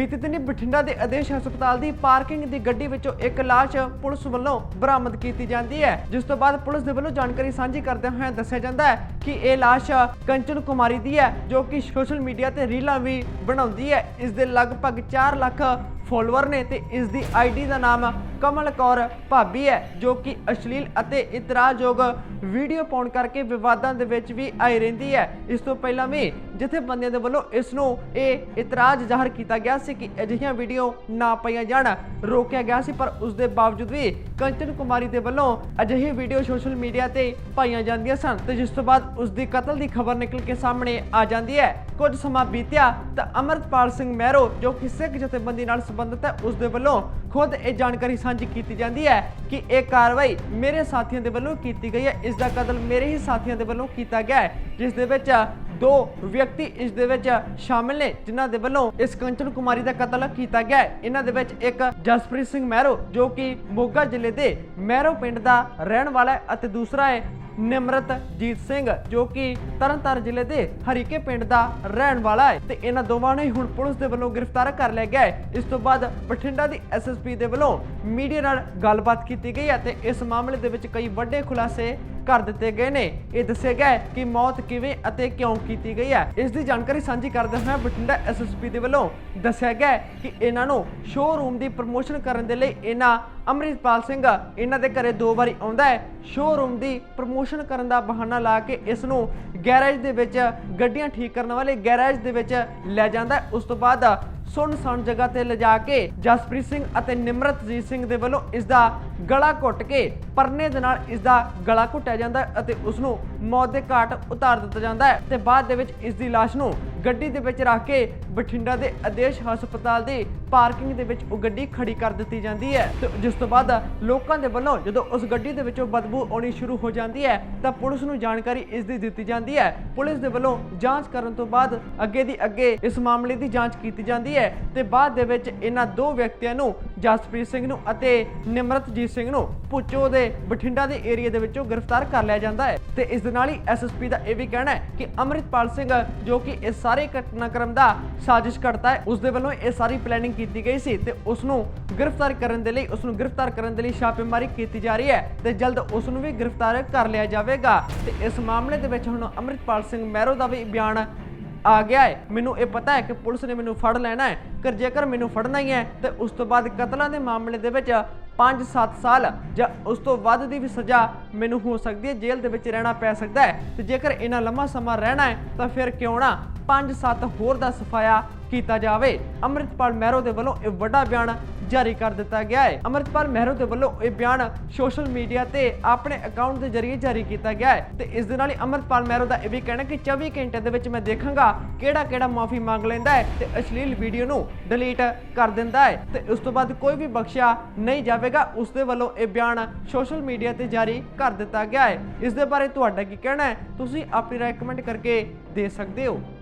ਬੀਤੇ ਦਿਨੀ ਬਠਿੰਡਾ ਦੇ ਆਦੇਸ਼ ਹਸਪਤਾਲ ਦੀ ਪਾਰਕਿੰਗ ਦੀ ਗੱਡੀ ਵਿੱਚੋਂ ਇੱਕ ਲਾਸ਼ ਪੁਲਿਸ ਵੱਲੋਂ ਬਰਾਮਦ ਕੀਤੀ ਜਾਂਦੀ ਹੈ। ਜਿਸ ਤੋਂ ਬਾਅਦ ਪੁਲਿਸ ਦੇ ਵੱਲੋਂ ਜਾਣਕਾਰੀ ਸਾਂਝੀ ਕਰਦਿਆਂ ਹੋਇਆਂ ਦੱਸਿਆ ਜਾਂਦਾ ਹੈ ਕਿ ਇਹ ਲਾਸ਼ ਕੰਚਨ ਕੁਮਾਰੀ ਦੀ ਹੈ, ਜੋ ਕਿ ਸੋਸ਼ਲ ਮੀਡੀਆ ਤੇ ਰੀਲਾਂ ਵੀ ਬਣਾਉਂਦੀ ਹੈ। ਇਸ ਦੇ ਲਗਭਗ 4 ਲੱਖ ਫੋਲੋਅਰ ਨੇ ਤੇ ਇਸ ਦੀ ਆਈਡੀ ਦਾ ਨਾਮ ਕਮਲ ਕੌਰ ਭਾਬੀ ਹੈ, ਜੋ ਕਿ ਅਸ਼ਲੀਲ ਅਤੇ ਇਤਰਾਜ਼ਯੋਗ ਵੀਡੀਓ ਪਾਉਣ ਕਰਕੇ ਵਿਵਾਦਾਂ ਦੇ ਵਿੱਚ ਵੀ ਆਈ ਰਹਿੰਦੀ ਹੈ। ਇਸ ਤੋਂ ਪਹਿਲਾਂ ਵੀ ਜਥੇਬੰਦੀਆਂ ਦੇ ਵੱਲੋਂ ਇਸ ਨੂੰ ਇਹ ਇਤਰਾਜ਼ ਜ਼ਾਹਰ ਕੀਤਾ ਗਿਆ ਸੀ ਕਿ ਅਜਿਹੀਆਂ ਵੀਡੀਓ ਨਾ ਪਾਈਆਂ ਜਾਣ, ਰੋਕਿਆ ਗਿਆ ਸੀ, ਪਰ ਉਸ ਦੇ ਬਾਵਜੂਦ ਵੀ ਕੰਚਨ ਕੁਮਾਰੀ ਦੇ ਵੱਲੋਂ ਅਜਿਹੀ ਵੀਡੀਓ ਸੋਸ਼ਲ ਮੀਡੀਆ ਤੇ ਪਾਈਆਂ ਜਾਂਦੀਆਂ ਸਨ। ਤੇ ਜਿਸ ਤੋਂ ਬਾਅਦ ਉਸ ਦੀ ਕਤਲ ਦੀ ਖਬਰ ਨਿਕਲ ਕੇ ਸਾਹਮਣੇ ਆ ਜਾਂਦੀ ਹੈ। ਕੁਝ ਸਮਾਂ ਬੀਤਿਆ ਤਾਂ ਅਮਰਤਪਾਲ ਸਿੰਘ ਮਹਿਰੋ, ਜੋ ਕਿ ਸਿੱਖ ਜਥੇਬੰਦੀ ਨਾਲ ਸੰਬੰਧਿਤ ਹੈ, ਉਸ ਦੇ ਵੱਲੋਂ ਖੁਦ ਇਹ ਜਾਣਕਾਰੀ ਸਾਂਝੀ ਕੀਤੀ ਜਾਂਦੀ ਹੈ ਕਿ ਇਹ ਕਾਰਵਾਈ ਮੇਰੇ ਸਾਥੀਆਂ ਦੇ ਵੱਲੋਂ ਕੀਤੀ ਗਈ ਹੈ। ਇਸ ਦਾ ਕਤਲ ਮੇਰੇ ਹੀ ਸਾਥੀਆਂ ਦੇ ਵੱਲੋਂ ਕੀਤਾ ਗਿਆ ਹੈ, ਜਿਸ ਦੇ ਵਿੱਚ ਦੋ ਵਿਅਕਤੀ ਇਸ ਦੇ ਵਿੱਚ ਸ਼ਾਮਿਲ ਨੇ, ਜਿਨ੍ਹਾਂ ਦੇ ਵੱਲੋਂ ਇਸ ਕੰਚਨ ਕੁਮਾਰੀ ਦਾ ਕਤਲ ਕੀਤਾ ਗਿਆ ਹੈ। ਇਹਨਾਂ ਦੇ ਵਿੱਚ ਇੱਕ ਜਸਪ੍ਰੀਤ ਸਿੰਘ ਮਹਿਰੋ ਜੋ ਕਿ ਮੋਗਾ ਜ਼ਿਲ੍ਹੇ ਦੇ ਮਹਿਰੋ ਪਿੰਡ ਦਾ ਰਹਿਣ ਵਾਲਾ ਹੈ ਅਤੇ ਦੂਸਰਾ ਹੈ ਨਿਮਰਤਜੀਤ ਸਿੰਘ, ਜੋ ਕਿ ਤਰਨਤਾਰਨ ਜ਼ਿਲ੍ਹੇ ਦੇ ਹਰੀਕੇ ਪਿੰਡ ਦਾ ਰਹਿਣ ਵਾਲਾ ਹੈ ਤੇ ਇਹਨਾਂ ਦੋਵਾਂ ਨੂੰ ਹੀ ਹੁਣ ਪੁਲਿਸ ਦੇ ਵੱਲੋਂ ਗ੍ਰਿਫਤਾਰ ਕਰ ਲਿਆ ਗਿਆ ਹੈ। ਇਸ ਤੋਂ ਬਾਅਦ ਬਠਿੰਡਾ ਦੀ ਐਸਐਸਪੀ ਦੇ ਵੱਲੋਂ ਮੀਡੀਆ ਨਾਲ ਗੱਲਬਾਤ ਕੀਤੀ ਗਈ ਹੈ ਤੇ ਇਸ ਮਾਮਲੇ ਦੇ ਵਿੱਚ ਕਈ ਵੱਡੇ ਖੁਲਾਸੇ ਕਰ ਦਿੱਤੇ ਗਏ ਨੇ। ਇਹ ਦੱਸਿਆ ਗਿਆ ਕਿ ਮੌਤ ਕਿਵੇਂ ਅਤੇ ਕਿਉਂ ਕੀਤੀ ਗਈ ਹੈ। ਇਸ ਦੀ ਜਾਣਕਾਰੀ ਸਾਂਝੀ ਕਰਦੇ ਹੋਏ ਬਠਿੰਡਾ ਐਸਐਸਪੀ ਦੇ ਵੱਲੋਂ ਦੱਸਿਆ ਗਿਆ ਕਿ ਇਹਨਾਂ ਨੂੰ ਸ਼ੋਰੂਮ ਦੀ ਪ੍ਰਮੋਸ਼ਨ ਕਰਨ ਦੇ ਲਈ ਇਹਨਾਂ ਅੰਮ੍ਰਿਤਪਾਲ ਸਿੰਘ, ਇਹਨਾਂ ਦੇ ਘਰੇ ਦੋ ਵਾਰੀ ਆਉਂਦਾ ਹੈ। ਸ਼ੋਰੂਮ ਦੀ ਪ੍ਰਮੋਸ਼ਨ ਕਰਨ ਦਾ ਬਹਾਨਾ ਲਾ ਕੇ ਇਸ ਨੂੰ ਗੈਰੇਜ ਦੇ ਵਿੱਚ ਗੱਡੀਆਂ ਠੀਕ ਕਰਨ ਵਾਲੇ ਗੈਰੇਜ ਦੇ ਵਿੱਚ ਲੈ ਜਾਂਦਾ ਹੈ। ਉਸ ਤੋਂ ਬਾਅਦ ਸੁੰਨਸਾਨ ਜਗ੍ਹਾ ਤੇ ਲਿਜਾ ਕੇ ਜਸਪ੍ਰੀਤ ਸਿੰਘ ਅਤੇ ਨਿਮਰਤਜੀਤ ਸਿੰਘ ਦੇ ਵੱਲੋਂ ਇਸ ਦਾ ਗਲਾ ਘੁੱਟ ਕੇ ਪਰਨੇ ਦੇ ਨਾਲ ਇਸ ਦਾ ਗਲਾ ਘੁੱਟਿਆ ਜਾਂਦਾ ਹੈ ਅਤੇ ਉਸ ਨੂੰ ਮੌਤ ਦੇ ਘਾਟ ਉਤਾਰ ਦਿੱਤਾ ਜਾਂਦਾ ਹੈ ਤੇ ਬਾਅਦ ਦੇ ਵਿੱਚ ਇਸ ਦੀ ਲਾਸ਼ ਨੂੰ ਗੱਡੀ ਦੇ ਵਿੱਚ ਰੱਖ ਕੇ ਬਠਿੰਡਾ ਦੇ ਆਦੇਸ਼ ਹਸਪਤਾਲ ਦੀ ਪਾਰਕਿੰਗ ਦੇ ਵਿੱਚ ਉਹ ਗੱਡੀ ਖੜੀ ਕਰ ਦਿੱਤੀ ਜਾਂਦੀ ਹੈ ਤੇ ਜਿਸ ਤੋਂ ਬਾਅਦ ਲੋਕਾਂ ਦੇ ਵੱਲੋਂ ਜਦੋਂ ਉਸ ਗੱਡੀ ਦੇ ਵਿੱਚੋਂ ਬਦਬੂ ਆਉਣੀ ਸ਼ੁਰੂ ਹੋ ਜਾਂਦੀ ਹੈ ਤਾਂ ਪੁਲਿਸ ਨੂੰ ਜਾਣਕਾਰੀ ਇਸ ਦੀ ਦਿੱਤੀ ਜਾਂਦੀ ਹੈ। ਪੁਲਿਸ ਦੇ ਵੱਲੋਂ ਜਾਂਚ ਕਰਨ ਤੋਂ ਬਾਅਦ ਅੱਗੇ ਦੀ ਅੱਗੇ ਇਸ ਮਾਮਲੇ ਦੀ ਜਾਂਚ ਕੀਤੀ ਜਾਂਦੀ ਹੈ ਤੇ ਬਾਅਦ ਦੇ ਵਿੱਚ ਇਹਨਾਂ ਦੋ ਵਿਅਕਤੀਆਂ ਨੂੰ ਜਸਪ੍ਰੀਤ ਸਿੰਘ ਨੂੰ ਅਤੇ ਨਿਮਰਤਜੀਤ ਸਿੰਘ ਨੂੰ ਪੁੱਚੋ ਦੇ ਬਠਿੰਡਾ ਦੇ ਏਰੀਆ ਦੇ ਵਿੱਚੋਂ ਗ੍ਰਿਫਤਾਰ ਕਰ ਲਿਆ ਜਾਂਦਾ ਹੈ। ਤੇ ਇਸ ਦੇ ਨਾਲ ਹੀ ਐਸਐਸਪੀ ਦਾ ਇਹ ਵੀ ਕਹਿਣਾ ਹੈ ਕਿ ਅਮਰਿਤਪਾਲ ਸਿੰਘ, ਜੋ ਕਿ ਇਸ ਸਾਰੇ ਘਟਨਾਕ੍ਰਮ ਦਾ ਸਾਜ਼ਿਸ਼ ਕਰਤਾ ਹੈ ਉਸ ਦੇ ਵੱਲੋਂ ਇਹ ਸਾਰੀ ਪਲੈਨਿੰਗ ਕੀਤੀ ਗਈ ਸੀ ਤੇ ਉਸ ਨੂੰ ਗ੍ਰਿਫਤਾਰ ਕਰਨ ਦੇ ਲਈ ਉਸ ਨੂੰ ਗ੍ਰਿਫਤਾਰ ਕਰਨ ਦੇ ਲਈ ਛਾਪੇਮਾਰੀ ਕੀਤੀ ਜਾ ਰਹੀ ਹੈ ਤੇ ਜਲਦ ਉਸ ਨੂੰ ਵੀ ਗ੍ਰਿਫਤਾਰ ਕਰ ਲਿਆ ਜਾਵੇਗਾ। ਤੇ ਇਸ ਮਾਮਲੇ ਦੇ ਵਿੱਚ ਹੁਣ ਅਮਰਿਤਪਾਲ ਸਿੰਘ ਮਹਿਰੋ ਦਾ ਵੀ ਬਿਆਨ ਆ ਗਿਆ ਹੈ। ਮੈਨੂੰ ਇਹ ਪਤਾ ਹੈ ਕਿ ਪੁਲਿਸ ਨੇ ਮੈਨੂੰ ਫੜ ਲੈਣਾ ਹੈ ਕਰ ਜੇਕਰ ਮੈਨੂੰ ਫੜਨਾ ਹੀ ਹੈ, ਤੇ ਉਸ ਤੋਂ ਬਾਅਦ ਕਤਲਾਂ ਦੇ ਮਾਮਲੇ ਦੇ ਵਿੱਚ 5-7 ਸਾਲ ਜਾਂ ਉਸ ਤੋਂ ਵੱਧ ਦੀ ਵੀ ਸਜ਼ਾ ਮੈਨੂੰ ਹੋ ਸਕਦੀ ਹੈ, ਜੇਲ੍ਹ ਦੇ ਵਿੱਚ ਰਹਿਣਾ ਪੈ ਸਕਦਾ ਹੈ। ਤੇ ਜੇਕਰ ਇਹਨਾਂ ਲੰਮਾ ਸਮਾਂ ਰਹਿਣਾ ਹੈ, ਤਾਂ ਫਿਰ ਕਿਉਂ ਨਾ 5-7 ਹੋਰ ਦਾ ਸਫਾਇਆ ਕੀਤਾ ਜਾਵੇ। ਅੰਮ੍ਰਿਤਪਾਲ ਮਹਿਰੋ ਦੇ ਵੱਲੋਂ ਇਹ ਵੱਡਾ ਬਿਆਨ ਜਾਰੀ ਕਰ ਦਿੱਤਾ ਗਿਆ ਹੈ। ਅੰਮ੍ਰਿਤਪਾਲ ਮਹਿਰੋ ਦੇ ਵੱਲੋਂ ਇਹ ਬਿਆਨ ਸੋਸ਼ਲ ਮੀਡੀਆ ਤੇ ਆਪਣੇ ਅਕਾਊਂਟ ਦੇ ਜ਼ਰੀਏ ਜਾਰੀ ਕੀਤਾ ਗਿਆ ਹੈ ਤੇ ਇਸ ਦੇ ਨਾਲ ਹੀ ਅੰਮ੍ਰਿਤਪਾਲ ਮਹਿਰੋ ਦਾ ਇਹ ਵੀ ਕਹਿਣਾ ਕਿ 24 ਘੰਟੇ ਦੇ ਵਿੱਚ ਮੈਂ ਦੇਖਾਂਗਾ ਕਿਹੜਾ ਕਿਹੜਾ ਮਾਫੀ ਮੰਗ ਲੈਂਦਾ ਹੈ ਤੇ ਅਸ਼ਲੀਲ ਵੀਡੀਓ ਨੂੰ ਡਿਲੀਟ ਕਰ ਦਿੰਦਾ ਹੈ ਤੇ ਉਸ ਤੋਂ ਬਾਅਦ ਕੋਈ ਵੀ ਬਖਸ਼ਿਆ ਨਹੀਂ ਜਾਵੇਗਾ। ਉਸ ਦੇ ਵੱਲੋਂ ਇਹ ਬਿਆਨ ਸੋਸ਼ਲ ਮੀਡੀਆ ਤੇ ਜਾਰੀ ਕਰ ਦਿੱਤਾ ਗਿਆ ਹੈ। ਇਸ ਦੇ ਬਾਰੇ ਤੁਹਾਡਾ ਕੀ ਕਹਿਣਾ ਹੈ? ਤੁਸੀਂ ਆਪਣੀ ਰਾਏ ਕਮੈਂਟ ਕਰਕੇ ਦੇ ਸਕਦੇ ਹੋ।